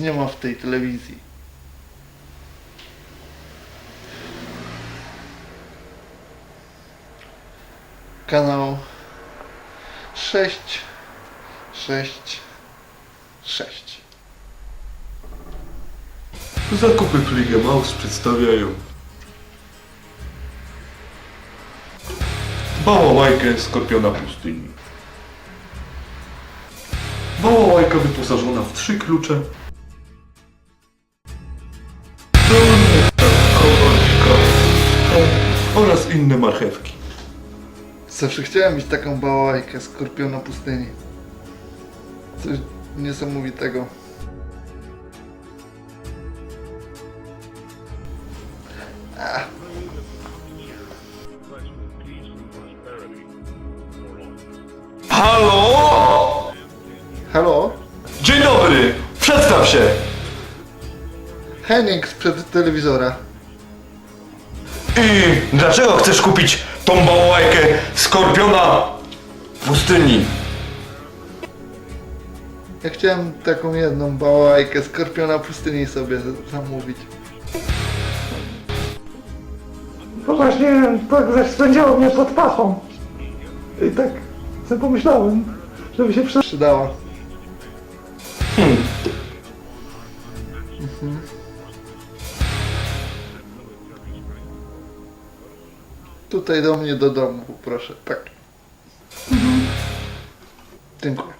nie ma w tej telewizji. Kanał 6 6 6 Zakupy Fliga Maus przedstawiają Bałałajkę Skorpiona Pustyni. Bałałajka wyposażona w trzy klucze. Oraz inne marchewki. Zawsze chciałem mieć taką bałajkę skorpiona pustyni. Coś niesamowitego. Halo! Halo? Dzień dobry! Przedstaw się! Henning sprzed telewizora. I dlaczego chcesz kupić tą bałałajkę Skorpiona Pustyni? Ja chciałem taką jedną bałajkę skorpiona pustyni sobie zamówić. No właśnie, tak spędziało mnie pod pachą. I tak sobie pomyślałem, żeby się przy... Przydała. Hmm. Mhm. Tutaj do mnie do domu, proszę. Tak. Dziękuję.